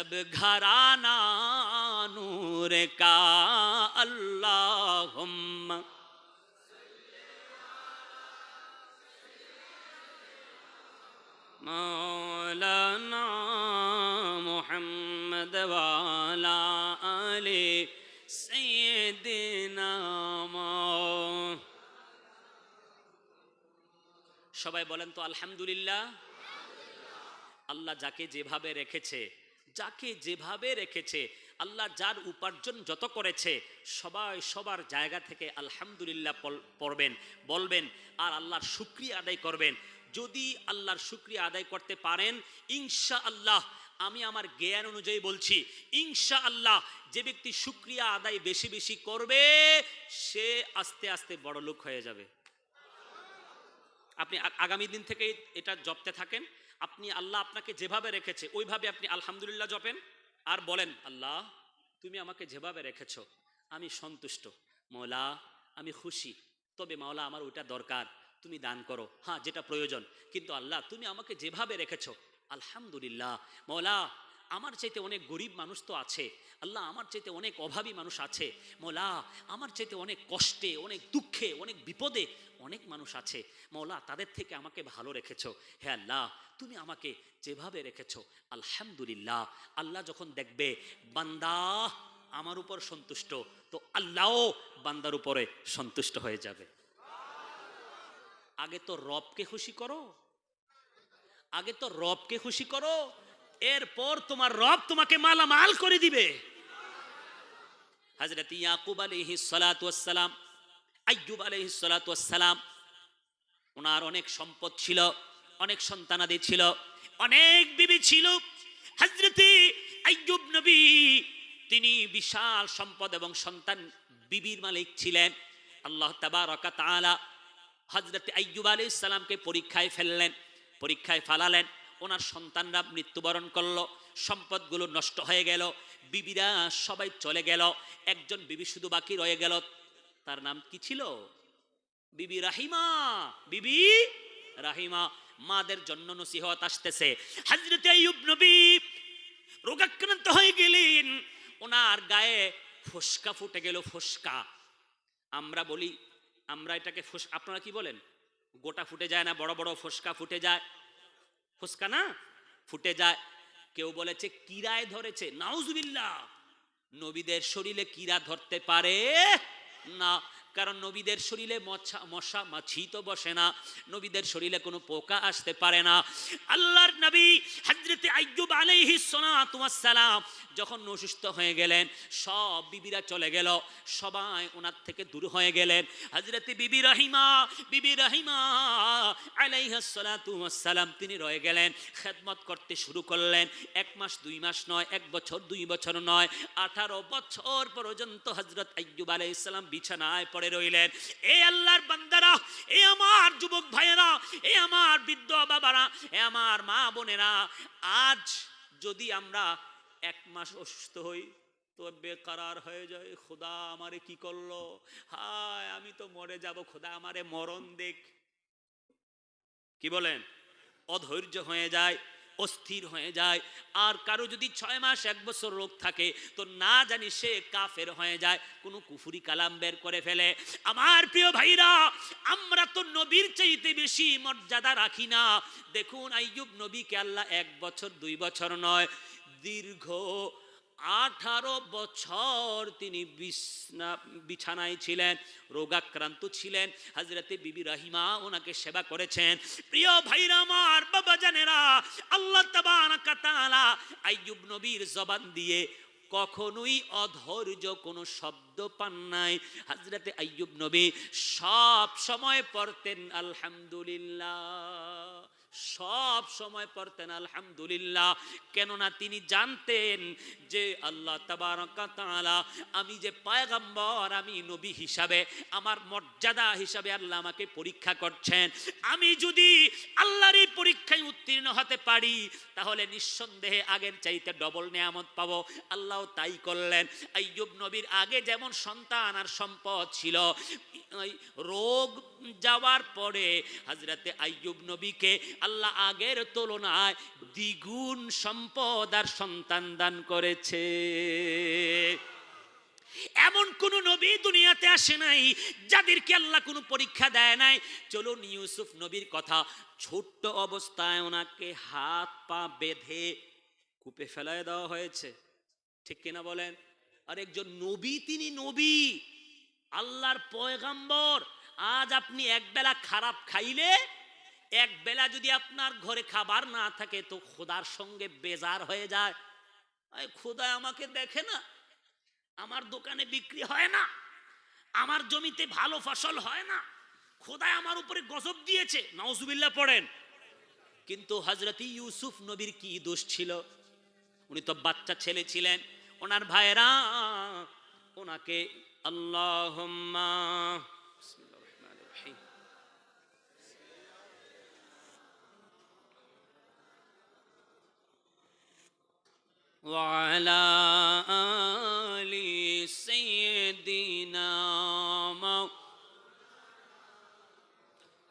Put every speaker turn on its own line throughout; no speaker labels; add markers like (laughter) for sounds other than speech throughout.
सब घराना नूर का अल्लाहुम्मा मौलाना मोहम्मद वाला अली सैयदना मौ- সবাই বলেন তো আলহামদুলিল্লাহ আল্লাহ যাকে যেভাবে রেখেছে যাকে যেভাবে রেখেছে, আল্লাহ যার উপার্জন যত করেছে, সবাই সবার জায়গা থেকে আলহামদুলিল্লাহ পড়বেন, বলবেন, আর আল্লাহর শুক্রিয়া আদায় করবেন। যদি আল্লাহর শুক্রিয়া আদায় করতে পারেন ইনশা আল্লাহ আমি আমার জ্ঞান অনুযায়ী বলছি ইনশা আল্লাহ যে ব্যক্তি শুক্রিয়া আদায় বেশি বেশি করবে, সে আস্তে আস্তে বড় লোক হয়ে যাবে। আপনি আগামী দিন থেকে এটা জপতে থাকেন আপনি আল্লাহ আপনাকে যেভাবে রেখেছে, ওইভাবে আপনি আলহামদুলিল্লাহ জপেন। আর বলেন, আল্লাহ, তুমি আমাকে যেভাবে রেখেছ, আমি সন্তুষ্ট। মৌলা, আমি খুশি। তবে মাওলা আমার ওইটা দরকার। তুমি দান করো। হ্যাঁ যেটা প্রয়োজন। কিন্তু আল্লাহ, তুমি আমাকে যেভাবে রেখেছ, আলহামদুলিল্লাহ। মৌলা আমার চাইতে অনেক গরিব মানুষ তো আছে। আল্লাহ আমার চাইতে অনেক অভাবী মানুষ আছে। মৌলা, আমার চাইতে অনেক কষ্টে, অনেক দুঃখে, অনেক বিপদে অনেক মানুষ আছে। মৌলা, তাদের থেকে আমাকে ভালো রেখেছ। হে আল্লাহ, তুমি আমাকে যেভাবে রেখেছ, আলহামদুলিল্লাহ। আল্লাহ যখন দেখবে, বান্দা আমার উপর সন্তুষ্ট, তো আল্লাহও বান্দার উপরে সন্তুষ্ট হয়ে যাবে। আগে তো রবকে খুশি করো। আগে তো রবকে খুশি করো। এরপর তোমার রব তোমাকে মালামাল করে দিবে। হজরত ইয়াকুব আলহি সালাম আയ്যুব আলহি সালাম ওনার অনেক সম্পদ ছিল, অনেক সন্তানাদি ছিল, অনেক বিবি ছিল। হজরতে আയ്যুব নবী, তিনি বিশাল সম্পদ এবং সন্তান বিবির মালিক ছিলেন। আল্লাহ তাবারকা তাআলা হজরত আইয়ুব আলী পরীক্ষায় ফেললেন, পরীক্ষায় ফালালেন। ওনার সন্তানরা মৃত্যুবরণ করল, সম্পদগুলো নষ্ট হয়ে গেল, বিবিরা সবাই চলে গেল, একজন বিবি শুধু বাকি রয়ে গেল। তার নাম কি ছিল? বিবি রাহিমা বিবি রাহিমা, মাদের জন্য নসিহত আসতেছে। হজরত আইয়ুব নবী রোগাক্রান্ত হয়ে গেলেন। ওনার গায়ে ফোসকা ফুটে গেল, ফোসকা। আমরা বলি, আমরা এটাকে ফুস, আপনারা কি বলেন? গোটা ফুটে যায় না, বড় বড় ফোসকা ফুটে যায়। ফুসকা না? ফুটে যায়। কেউ বলেছে, কিরায় ধরেছে? নাউজুবিল্লাহ। নবীদের শরীরে কিরা ধরতে পারে? না। কারণ নবীদের শরীরে মশা মশা, মাছি তো বসে না। নবীদের শরীরে কোনো পোকা আসতে পারে না। আল্লাহর নবী হজরতে আইয়ুব ওয়াস সালাম যখন অসুস্থ হয়ে গেলেন, সব বিবিরা চলে গেল। সবাই ওনার থেকে দূর হয়ে গেলেন। হজরতে বিবি রহিমা বিবি রহিমা আলাইহিস সালাতু ওয়াস সালাম তিনি রয়ে গেলেন, খেদমত করতে শুরু করলেন। এক মাস, দুই মাস নয়, এক বছর, দুই বছর নয়, আঠারো বছর পর্যন্ত হজরত আইয়ুব আলাইহিস সালাম বিছানায় পড়ে রইলেন। এ আল্লাহর বান্দারা, এ আমার যুবক ভাইয়েরা, এ আমার বৃদ্ধ বাবারা, এ আমার মা বোনেরা, আজ যদি আমরা এক মাস অসুস্থ হই, তো বেকারার হয়ে যায়, খোদা আমারে কি করল? হায়, আমি তো মরে যাব, খোদা আমারে মরণ দেখ। কি বলেন? অধৈর্য হয়ে যায় অস্থির হয়ে যায়। আর কারও যদি ছয় মাস এক বছর রোগ থাকে, তো না জানি সে কাফের হয়ে যায়। কোনো কুফুরি কালাম বের করে ফেলে। আমার প্রিয় ভাইরা, আমরা তো নবীর চাইতে বেশি মর্যাদা রাখি না। দেখুন আইয়ুব নবীকে আল্লাহ এক বছর, দুই বছর নয়। দীর্ঘ আঠারো বছর তিনি বিছনা, বিছানায় ছিলেন, রোগাক্রান্ত ছিলেন। হাজরতে বিবি রহিমা ওনাকে সেবা করেছেন। প্রিয় ভাইরা আমার, বাবা জানেরা, আল্লাহ আইয়ুব নবীর জবান দিয়ে কখনোই অধৈর্য কোনো শব্দ পান নাই। হাজরতে আইয়ুব নবী সব সময় পড়তেন, আলহামদুলিল্লাহ। সব সময় পড়তেন, আলহামদুলিল্লাহ। কেননা তিনি জানতেন যে আল্লাহ তাআলা আমি যে পায়গাম্বর, আমি নবী হিসাবে, আমার মর্যাদা হিসাবে আল্লাহ আমাকে পরীক্ষা করছেন। আমি যদি আল্লাহর এই পরীক্ষায় উত্তীর্ণ হতে পারি, তাহলে নিঃসন্দেহে আগের চাইতে ডবল নেয়ামত পাবো। আল্লাহ তাই করলেন। আইয়ুব নবীর আগে যেমন সন্তান আর সম্পদ ছিল রোগ যাওয়ার পরে হজরতে আইয়ুব নবীকে আল্লাহ আগের তুলনায় দ্বিগুণ সম্পদ আর সন্তান দান করেছে। এমন কোন নবী দুনিয়াতে আসে নাই যাদেরকে আল্লাহ কোনো পরীক্ষা দেয় নাই। চলুন ইউসুফ নবীর কথা, ছোট্ট অবস্থায় ওনাকে হাত পা বেঁধে কূপে ফেলায় দেওয়া হয়েছে। ঠিক কিনা বলেন? আর একজন নবী তিনি নবী, আল্লাহর পয়গাম্বর আজ আপনি একবেলা খারাপ খাইলে, এক বেলা যদি আপনার ঘরে খাবার না থাকে, তো খোদার সঙ্গে বেজার হয়ে যায়। খোদা আমাকে দেখে না, আমার দোকানে বিক্রি হয় না, আমার জমিতে ভালো ফসল হয় না খোদায় আমার উপরে গজব দিয়েছে, নাউজুবিল্লাহ পড়েন। কিন্তু হজরত ইউসুফ নবীর কি দোষ ছিল? উনি তো বাচ্চা ছেলে ছিলেন, ওনার ভাইরা ওনাকে আল্লাহ وعلى آل سيدنا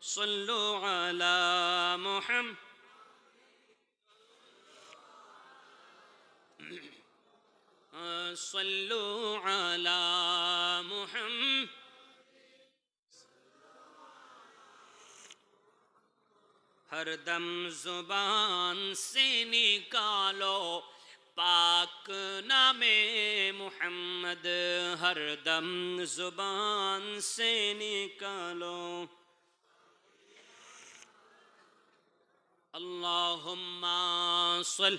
صلوا على محمد. صلوا على محمد. هردم دم زبان سے نکالو پاک نام محمد، ہر دم زبان سے نکالو۔ اللہم صل۔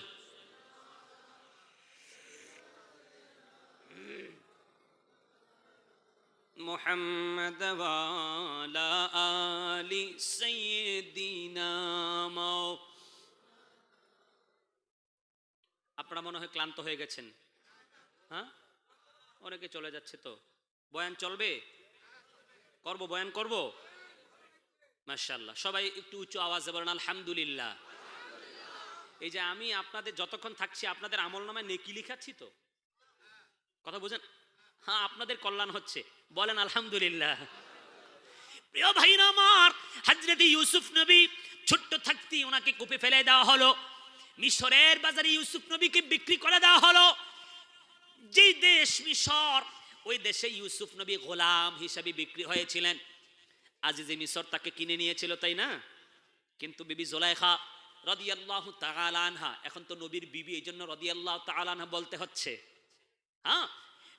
محمد والا آل سیدینا مولا আপনারা মনে হয় ক্লান্ত হয়ে গেছেন। হ্যাঁ? অনেকে চলে যাচ্ছে তো। বয়ান চলবে? করব, বয়ান করব? মাশাল্লাহ সবাই একটু উঁচু আওয়াজে বলেন, আলহামদুলিল্লাহ। এই যে আমি আপনাদের যতক্ষণ থাকছি, আপনাদের আমল নামায় নেকি লিখাচ্ছি তো? কথা বুঝেন? হ্যাঁ আপনাদের কল্যাণ হচ্ছে। বলেন, আলহামদুলিল্লাহ। প্রিয় ভাইরা আমার, হাজরতি ইউসুফ নবী ছোট্ট থাকতে ওনাকে কূপে ফেলে দেওয়া হলো। মিশরের বাজারে ইউসুফ নবীকে বিক্রি করে দেওয়া হলো। যে দেশ মিশর, ওই দেশে ইউসুফ নবী গোলাম হিসাবে বিক্রি হয়েছিলেন। আজিজে মিশর তাকে কিনে নিয়েছিল, তাই না? কিন্তু বিবি জোলাইখা রদিয়াল্লাহ তাআলানহা এখন তো নবীর বিবি, এই জন্য রদিয়াল্লাহ তাআলানহা বলতে হচ্ছে। হ্যাঁ?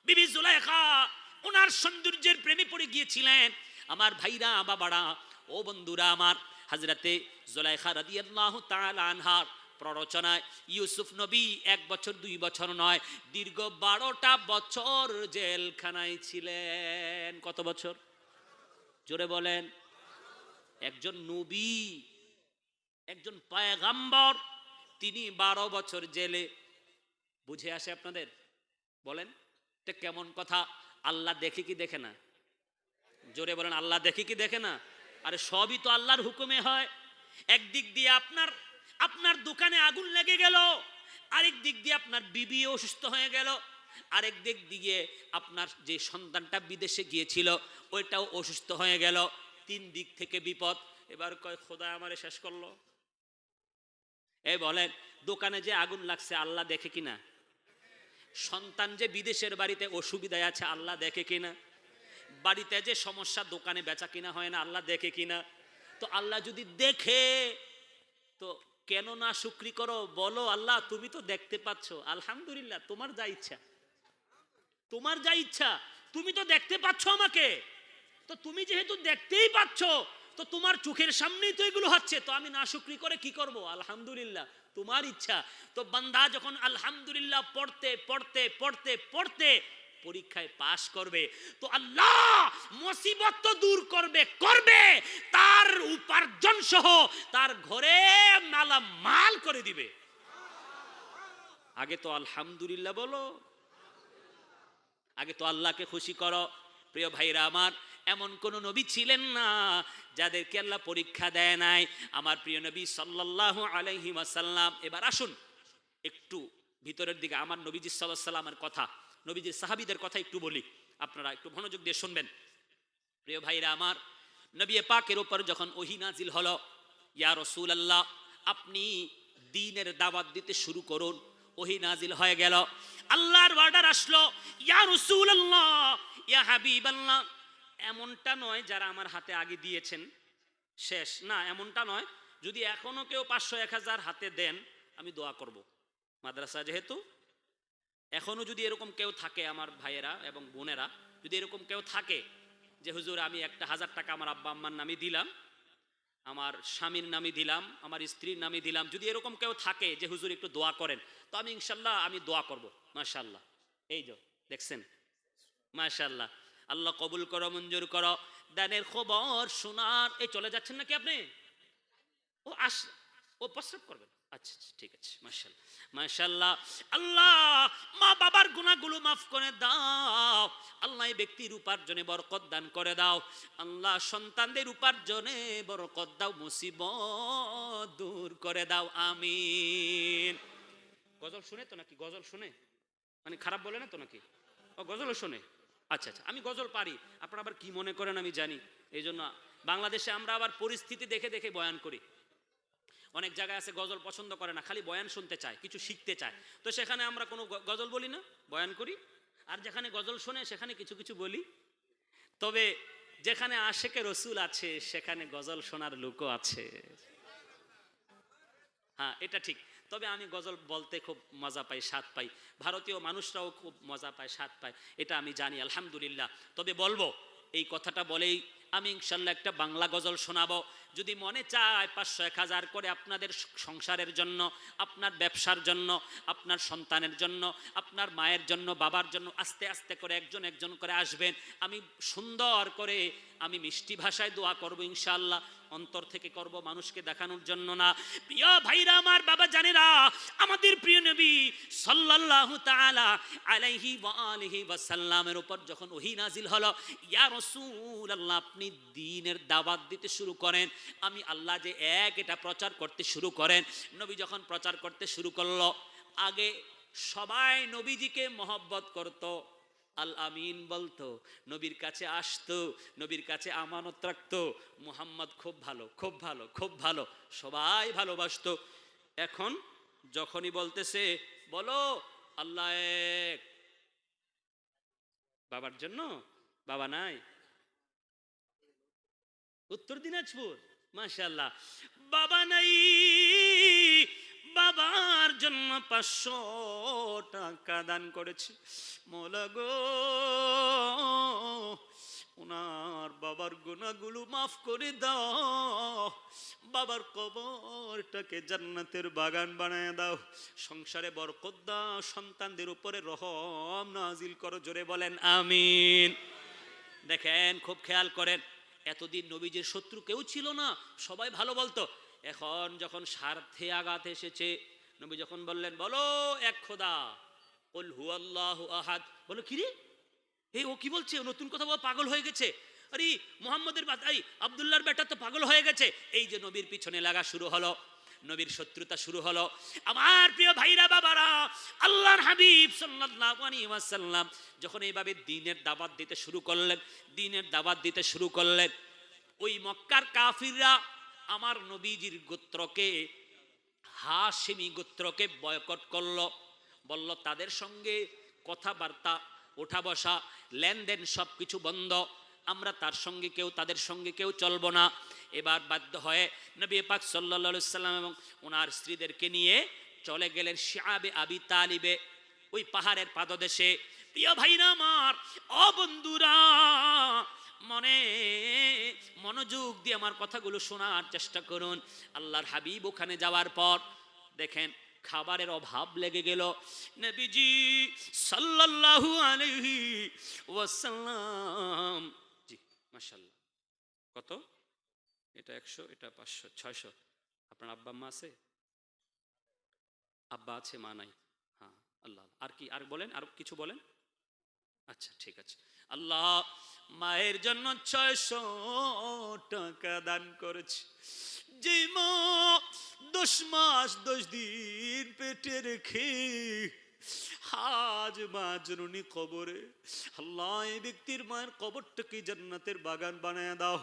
বিবি জুলাইখা ওনার সৌন্দর্যের প্রেমে পড়ে গিয়েছিলেন। আমার ভাইরা বাবারা, ও বন্ধুরা আমার হাজরাতে জুলাইখা রাদিয়াল্লাহু তাআলা আনহার প্ররোচনায়, ইউসুফ নবী এক বছর, দুই বছর নয়, দীর্ঘ বারোটা বছর জেলখানায় ছিলেন। কত বছর? জোরে বলেন। একজন নবী, একজন পায়গাম্বর, তিনি বারো বছর জেলে। বুঝে আসে আপনাদের? বলেন, এটা কেমন কথা? আল্লাহ দেখে কি দেখে না? জোরে বলেন, আল্লাহ দেখে কি দেখে না? আরে সবই তো আল্লাহর হুকুমে হয়। একদিক দিয়ে আপনার আপনার দোকানে আগুন লেগে গেল। আরেক দিক দিয়ে আপনার বিবি অসুস্থ হয়ে গেল। আরেক দিক দিয়ে আপনার যে সন্তানটা বিদেশে গিয়েছিল, ওইটাও অসুস্থ হয়ে গেল। তিন দিক থেকে বিপদ। এবার কয়, খোদা আমারে শেষ করল। এই বলেন, দোকানে যে আগুন লাগছে, আল্লাহ দেখে কিনা সন্তান যে বিদেশের বাড়িতে অসুবিধায় আছে, আল্লাহ দেখে কিনা বাড়িতে যে সমস্যা, দোকানে বেচা কিনা হয় না, আল্লাহ দেখে কিনা তো আল্লাহ যদি দেখে, তো কেন না শুক্রি করো? বলো, আল্লাহ, তুমি তো দেখতে পাচ্ছ। আলহামদুলিল্লাহ, তোমার যা ইচ্ছা। তোমার যা ইচ্ছা, তুমি তো দেখতে পাচ্ছ আমাকে। তো তুমি যেহেতু দেখতেই পাচ্ছ, তো তোমার চোখের সামনেই তো এগুলো হচ্ছে। তো আমি না শুক্রি করে কি করব? আলহামদুলিল্লাহ, তোমার ইচ্ছা। তো বান্দা যখন আলহামদুলিল্লাহ পড়তে পড়তে পড়তে পড়তে পরীক্ষায় পাশ করবে, তো আল্লাহ মুসিবত তো দূর করবে করবে। তার উপার্জন সহ তার ঘরে মালা মাল করে দিবে। আগে তো আলহামদুলিল্লাহ বলো। আগে তো আল্লাহকে খুশি করো। প্রিয় ভাইরা আমার, এমন কোন নবী ছিলেন না যাদেরকে আল্লাহ পরীক্ষা দেয় নাই। আমার প্রিয় নবী সাল্লাল্লাহু আলাইহি ওয়াসাল্লাম, এবার আসুন, একটু ভিতরের দিকে। আমার নবীজি সাল্লাল্লাহু সাল্লামের কথা। নবীজির সাহাবীদের কথা একটু বলি। আপনারা একটু মনোযোগ দিয়ে শুনবেন। প্রিয় ভাইরা আমার, নবী পাকের উপর যখন ওহি নাজিল হলো, ইয়া রসুল আল্লাহ আপনি দিনের দাওয়াত দিতে শুরু করুন। ওহি নাজিল হয়ে গেল। আল্লাহর অর্ডার আসলো, ইয়া রসুল আল্লাহ ইয়া হাবিব আল্লাহ এমনটা নয় যারা আমার হাতে আগে দিয়েছেন। শেষ। না, এমনটা নয়। যদি এখনও কেউ পাঁচশো, এক হাজার হাতে দেন, আমি দোয়া করব। মাদ্রাসা যেহেতু এখনও যদি এরকম কেউ থাকে আমার ভাইয়েরা এবং বোনেরা, যদি এরকম কেউ থাকে যে, হুজুর, আমি একটা হাজার টাকা আমার আব্বা আম্মার নামে দিলাম, আমার স্বামীর নামে দিলাম, আমার স্ত্রীর নামে দিলাম, যদি এরকম কেউ থাকে যে, হুজুর, একটু দোয়া করেন, তো আমি ইনশাল্লাহ, আমি দোয়া করব মাশাল্লাহ এই যে, দেখছেন? মাশাল্লাহ আল্লাহ কবুল করো, মঞ্জুর করো। দানের খবর শোনার, এই চলে যাচ্ছেন নাকি আপনি? ও আস, ও প্রস্রাব করবেন। আচ্ছা আচ্ছা, ঠিক আছে মাশাল্লাহ মাশাল্লাহ আল্লাহ মা বাবার গুণাগুলো মাফ করে দাও আল্লাহ এই ব্যক্তির উপার্জনে বরকত দান করে দাও আল্লাহ সন্তানদের উপার্জনে বরকত দাও মুসিবত দূর করে দাও আমিন। গজল শুনে তো নাকি? গজল শুনে? মানে খারাপ বলে না তো নাকি? ও গজলও শোনে। আচ্ছা আচ্ছা আমি গজল পারি আপনারা আবার কি মনে করেন আমি জানি এই জন্য বাংলাদেশে আমরা আবার পরিস্থিতি দেখে দেখে বয়ান করি। অনেক জায়গায় আছে, গজল পছন্দ করে না, খালি বয়ান শুনতে চায়, কিছু শিখতে চায়। তো সেখানে আমরা কোনো গজল বলি না, বয়ান করি। আর যেখানে গজল শোনে, সেখানে কিছু কিছু বলি। তবে যেখানে আশেকে রসুল আছে, সেখানে গজল শোনার লোকও আছে। হ্যাঁ এটা ঠিক। তবে আমি গজল বলতে খুব মজা পাই, স্বাদ পাই। ভারতীয় মানুষরাও খুব মজা পায়, স্বাদ পায়। এটা আমি জানি, আলহামদুলিল্লাহ। তবে বলব, এই কথাটা বলেই আমি ইনশাল্লাহ একটা বাংলা গজল শোনাবো। যদি মনে চায় পাঁচশো এক হাজার করে আপনাদের সংসারের জন্য, আপনার ব্যবসার জন্য, আপনার সন্তানের জন্য, আপনার মায়ের জন্য, বাবার জন্য, আস্তে আস্তে করে একজন একজন করে আসবেন। আমি সুন্দর করে, আমি মিষ্টি ভাষায় দোয়া করব ইনশাআল্লাহ অন্তর থেকে করব মানুষকে দেখানোর জন্য না। প্রিয় ভাইরা, আমার বাবা জানেরা, আমাদের প্রিয় নবী সাল্লাল্লাহু তাআলা আলাইহি ওয়া আলিহি ওয়া সাল্লামের উপর যখন ওহী নাজিল হলো, ইয়া রাসূলুল্লাহ, আপনি দ্বীনের দাওয়াত দিতে শুরু করেন। আমি আল্লাহ যে এক, এটা প্রচার করতে শুরু করেন। নবী যখন প্রচার করতে শুরু করল, আগে সবাই নবীজিকে মহব্বত করতো। আল আমিন বলতো, নবীর কাছে আসতো, নবীর কাছে আমানত রাখতো, মুহাম্মদ খুব ভালো খুব ভালো খুব ভালো, সবাই ভালোবাসতো। এখন যখনই বলতেছে, বলো, আল্লাহ এক। বাবার জন্য? বাবা নাই? উত্তর দিনাজপুর মাশাল্লাহ বাবা নাই। বাবার জন্য পাঁচশো টাকা দান করেছি। মোলা গো ওনার বাবার গুণাগুলো মাফ করে দাও। বাবার কবরটাকে জান্নাতের বাগান বানায় দাও। সংসারে বরকত দাও, সন্তানদের উপরে রহম নাজিল করো, জোরে বলেন, আমিন। দেখেন, খুব খেয়াল করেন, এতদিন নবীজির শত্রু কেউ ছিল না, সবাই ভালো বলতো। এখন যখন স্বার্থে আঘাত এসেছে, নবী যখন বললেন, বলো এক খোদা বল হু আল্লাহ আহাদ। বলো কিরে এই ও কি বলছে? নতুন কথা বল, পাগল হয়ে গেছে। আরে, মোহাম্মদের বাতাই আবদুল্লাহর বেটা তো পাগল হয়ে গেছে। এই যে নবীর পিছনে লাগা শুরু হলো, নবীর শত্রুতা শুরু হলো। আমার প্রিয় ভাইরা, বাবারা, আল্লাহর হাবিব ওয়াসাল্লাম যখন এইভাবে দিনের দাওয়াত দিতে শুরু করলেন, দিনের দাওয়াত দিতে শুরু করলেন, ওই মক্কার কাফিররা আমার নবীজির গোত্রকে হাসিমি গোত্রকে বয়কট করল। বলল, তাদের সঙ্গে কথাবার্তা ওঠা বসা লেনদেন সব কিছু বন্ধ। আমরা তার সঙ্গে কেউ, তাদের সঙ্গে কেউ চলবো না। এবার বাধ্য হয়ে নবী পাক সাল্লা সাল্লাম এবং ওনার স্ত্রীদেরকে নিয়ে চলে গেলেন শিয়াবে আবি তালিবে, ওই পাহাড়ের পাদদেশে। প্রিয় ভাইরা আমার ও বন্ধুরা মনে, মনোযোগ দিয়ে আমার কথাগুলো শোনার চেষ্টা করুন। আল্লাহর হাবিব ওখানে যাওয়ার পর দেখেন খাবারের অভাব লেগে গেল। নবীজি সাল্লাল্লাহু আলাইহি ওয়াসাল্লাম, জি, মাশাআল্লাহ। কত? এটা একশো, এটা পাঁচশো, ছয়শো। আপনার আব্বা, আম্মা আছে? আব্বা আছে, মা নাই। হ্যাঁ আল্লাহ। আর কি, আর বলেন, আর কিছু বলেন? আচ্ছা ঠিক আছে। আল্লাহ মায়ের জন্য ছয়শো টাকা দান করেছে। যে মা দশ মাস দশ দিন পেটে রেখে হাজ মা জননী কবরে আল্লাহ এই ব্যক্তির মায়ের কবরটাকে জান্নাতের বাগান বানায় দাও।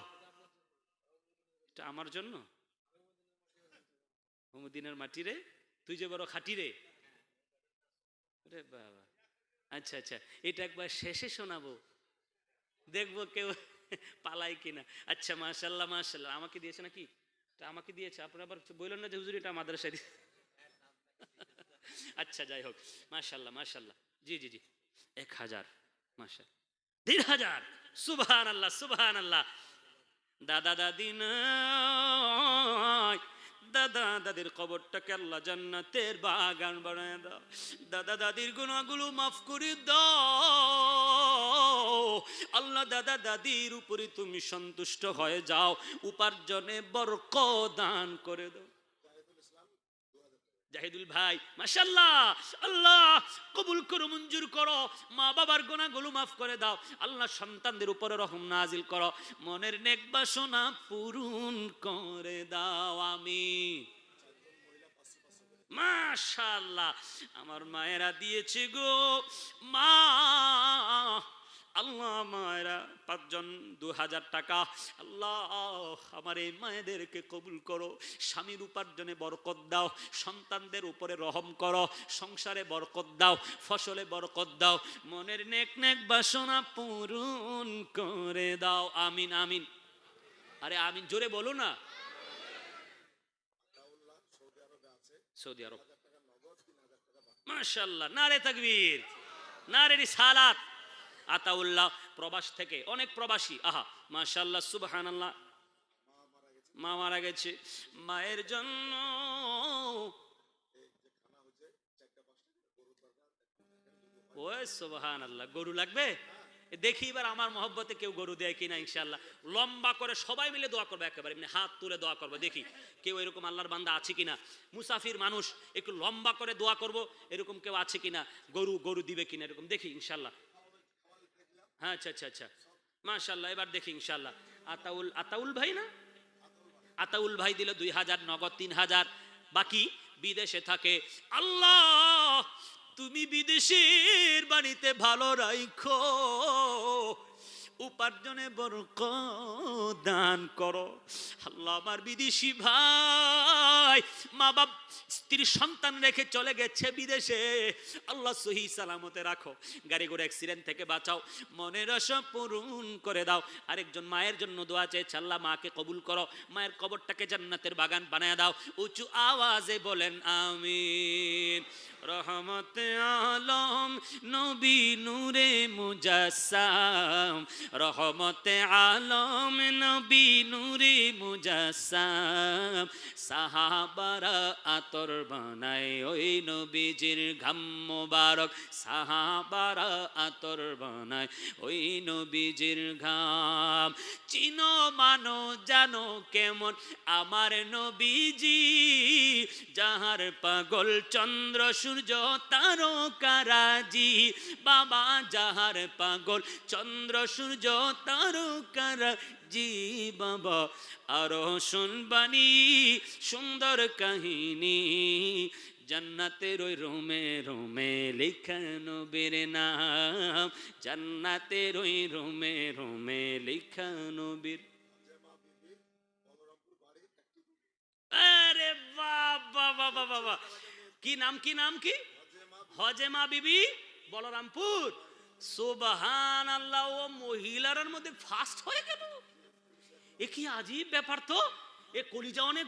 এটা আমার জন্য? দিনের মাটি রে? তুই যে বড় খাটিরে বাবা। আচ্ছা আচ্ছা এটা একবার শেষে শোনাবো। দেখব কেউ (laughs) পালাই কিনা। আচ্ছা মাশাল্লাহ মাশাল্লাহ। আমাকে দিয়েছে নাকি? এটা আমাকে দিয়েছে। আপনারা আবার বললেন না যে হুজুর, এটা মাদ্রাসায় দিয়ে। (laughs) আচ্ছা যাই হোক। মাশাল্লাহ মাশাল্লাহ। জি জি জি। এক হাজার মাশা দেড় হাজার। সুবহান আল্লাহ সুবহান আল্লাহ দাদা দাদি দাদা দাদির কবরটাকে আল্লাহ জান্নাতের বাগান বানায় দাও। দাদা দাদির গুণাগুলো মাফ করে দাও। আল্লাহ দাদা দাদির উপরে তুমি সন্তুষ্ট হয়ে যাও, উপার্জনে বরক দান করে দাও। জাহিদুল ভাই মাশাল্লাহ আল্লাহ, কবুল করো, মঞ্জুর করো, মা বাবার গোনাগুলো মাফ করে দাও, আল্লাহ সন্তানদের উপরে রহম নাজিল করো, মনের নেক বাসনা পূরণ করে দাও আমি মাশাল্লাহ আমার মায়েরা দিয়েছে গো, মা আল্লাহ মায়েরা পাঁচজন দু হাজার টাকা। আল্লাহ, আমার এই মায়েদেরকে কবুল করো, স্বামীর উপার্জনে বরকত দাও, সন্তানদের উপরে রহম করো, সংসারে বরকত দাও, ফসলে বরকত দাও, মনের নেক নেক বাসনা পূরণ করে দাও। আমিন আমিন। আরে আমিন, জোরে বলো না। Saudi Arab. মাশাল্লাহ নারে তাকবীর, নারে রিসালাত। আতাউল্লাহ, প্রবাস থেকে। অনেক প্রবাসী। আহা মাশাল্লাহ সুবহানাল্লাহ। মা মারা গেছে। মায়ের জন্য সুবহান গরু লাগবে? দেখি এবার আমার মহব্বতে কেউ গরু দেয় কিনা ইনশাল্লাহ লম্বা করে সবাই মিলে দোয়া করবে, একেবারে এমনি হাত তুলে দোয়া করবে। দেখি কেউ এরকম আল্লাহর বান্দা আছে কিনা? মুসাফির মানুষ, একটু লম্বা করে দোয়া করব, এরকম কেউ আছে কিনা? গরু গরু দিবে কিনা, এরকম। দেখি ইনশাল্লাহ হ্যাঁ আচ্ছা আচ্ছা আচ্ছা। মাশাল্লাহ এবার দেখি ইনশাল্লাহ আতাউল আতাউল ভাই না? আতাউল ভাই দিল দুই হাজার, নগদ তিন হাজার। বাকি বিদেশে থাকে। আল্লাহ, তুমি বিদেশের বাড়িতে ভালো রাইখো। উপার্জনে বরক দান করো। আল্লাহ আমার বিদেশি ভাই মা বাপ স্ত্রী সন্তান রেখে চলে গেছে বিদেশে। আল্লাহ সহি সালামতে রাখো। গাড়ি ঘোড়া অ্যাক্সিডেন্ট থেকে বাঁচাও। মনের আশা পূরণ করে দাও। আরেকজন মায়ের জন্য দোয়া চেয়েছে, আল্লাহ মাকে কবুল করো। মায়ের কবরটাকে জান্নাতের বাগান বানায় দাও। উঁচু আওয়াজে বলেন, আমিন। রহমতে আলম, নবী নূরে মুজাসাম রহমতে আলম, নবী নূরে মুজাসাম সাহাবারা আতর বানায়, ওই নবীজির ঘাম মোবারক। সাহাবারা আতর বানায়, ওই নবীজির ঘাম। চিনো মানো, জানো কেমন আমার নবীজি, যাহার পাগল চন্দ্র সূর্য তারকারাজি বাবা যাহার পাগল, চন্দ্র সূর্য তারকারাজি বাবা, আরও শুনবানি সুন্দর কাহিনী। জান্নাতের ওই রোমে রোমে লিখানো বের নাম। জান্নাতের ওই রোমে রোমে লিখানো বীর আরে বাবা বাবা বাবা। কি নাম কি নাম, কি? হজেমা বিবি, বলরামপুর। সোবাহান আল্লাহ ও মহিলার মধ্যে ফার্স্ট হয়ে গেল। এ কি আজীব ব্যাপার তো? এ কলিজা অনেক